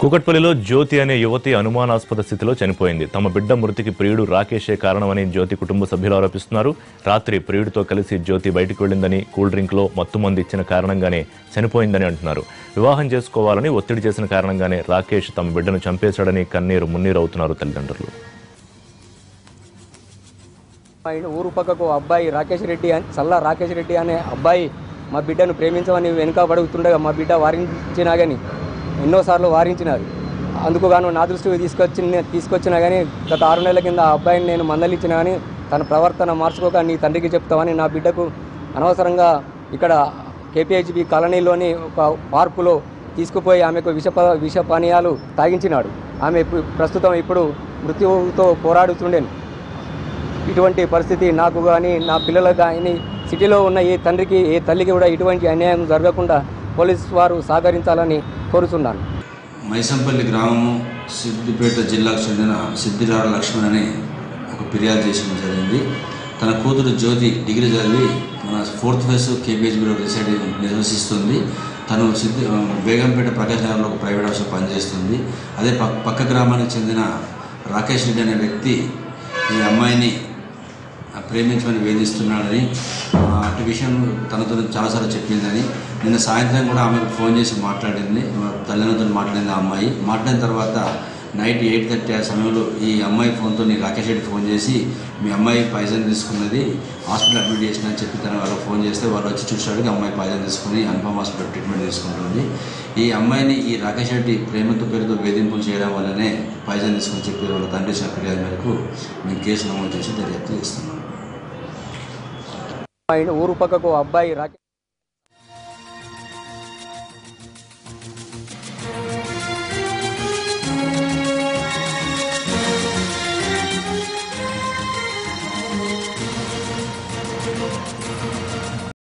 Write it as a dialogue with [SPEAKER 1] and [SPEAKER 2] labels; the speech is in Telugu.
[SPEAKER 1] కూకట్పల్లిలో జ్యోతి అనే యువతి అనుమానాస్పద స్థితిలో చనిపోయింది. తమ బిడ్డ మృతికి ప్రియుడు రాకేషే కారణమని జ్యోతి కుటుంబ సభ్యులు ఆరోపిస్తున్నారు. రాత్రి ప్రియుడితో కలిసి జ్యోతి బయటకు వెళ్ళిందని కూల్ డ్రింక్లో మత్తుమంది ఇచ్చిన కారణంగానే చనిపోయిందని అంటున్నారు. వివాహం చేసుకోవాలని ఒత్తిడి చేసిన కారణంగానే రాకేష్ తమ బిడ్డను చంపేశాడని కన్నీరు మున్నీరు అవుతున్నారు తల్లిదండ్రులు.
[SPEAKER 2] ఊరు పక్కకు అబ్బాయి రాకేష్ రెడ్డి అని చల్లా రాకేష్ రెడ్డి అనే అబ్బాయి మా బిడ్డను ప్రేమించమని వెనుక పడుగుతుండగా మా బిడ్డ వారించినా కానీ ఎన్నోసార్లు వారించినారు. అందుకు గాను నా దృష్టికి తీసుకొచ్చి తీసుకొచ్చినా కానీ గత ఆరు నెలల కింద ఆ అబ్బాయిని నేను మందలించినా కానీ తన ప్రవర్తన మార్చుకోక నీ తండ్రికి చెప్తామని నా బిడ్డకు అనవసరంగా ఇక్కడ కేపీహెచ్బి కాలనీలోని ఒక పార్కులో తీసుకుపోయి ఆమెకు విష విష పానీయాలు తాగించినాడు. ఆమె ప్రస్తుతం ఇప్పుడు మృత్యువుతో పోరాడుతుండేను. ఇటువంటి పరిస్థితి నాకు కానీ నా పిల్లలకు కానీ సిటీలో ఉన్న ఏ తండ్రికి ఏ తల్లికి కూడా ఇటువంటి అన్యాయం జరగకుండా పోలీస్ వారు సహకరించాలని కోరుతున్నాను
[SPEAKER 3] మైసంపల్లి గ్రామము సిద్దిపేట జిల్లాకు చెందిన సిద్దిరార లక్ష్మణ్ అని ఒక ఫిర్యాదు చేసిన జరిగింది. తన కూతురు జ్యోతి డిగ్రీ చదివి మన ఫోర్త్ ఫేస్ కేబీహెచ్బీలో రిసైడ్ నిర్వహిస్తుంది తను సిద్ధి బేగంపేట ప్రకాశ్ నగర్లో ఒక ప్రైవేట్ హౌస్లో పనిచేస్తుంది. అదే పక్క పక్క గ్రామానికి చెందిన రాకేష్ రెడ్డి అనే వ్యక్తి ఈ అమ్మాయిని ప్రేమించమని వేధిస్తున్నాడని అటు విషయం తనతో చాలాసార్లు చెప్పిందని నిన్న సాయంత్రం కూడా ఆమెకు ఫోన్ చేసి మాట్లాడింది. తల్లిదండ్రులతో మాట్లాడింది ఆ అమ్మాయి. మాట్లాడిన తర్వాత నైట్ ఎయిట్ థర్టీ ఆ సమయంలో ఈ అమ్మాయి ఫోన్తో రాకేష్ రెడ్డి ఫోన్ చేసి మీ అమ్మాయి పాయిజన్ తీసుకున్నది హాస్పిటల్ అడ్మిట్ చేసిన అని చెప్పి తన వాళ్ళకి ఫోన్ చేస్తే వాళ్ళు వచ్చి చూసాడు అమ్మాయి పాయిజన్ తీసుకుని అనుపమ హాస్పిటల్ ట్రీట్మెంట్ తీసుకుంటుంది. ఈ అమ్మాయిని ఈ రాకేష్ రెడ్డి ప్రేమతో పేరుతో వేధింపులు చేయడం వల్లనే పాయిజన్ తీసుకుని చెప్పి వాళ్ళ తండ్రి చెప్పిన మేరకు మేము కేసు నమోదు చేసి దర్యాప్తు చేస్తున్నాం.
[SPEAKER 2] మా ఊరు పక్కకు అబ్బాయి రాకేష్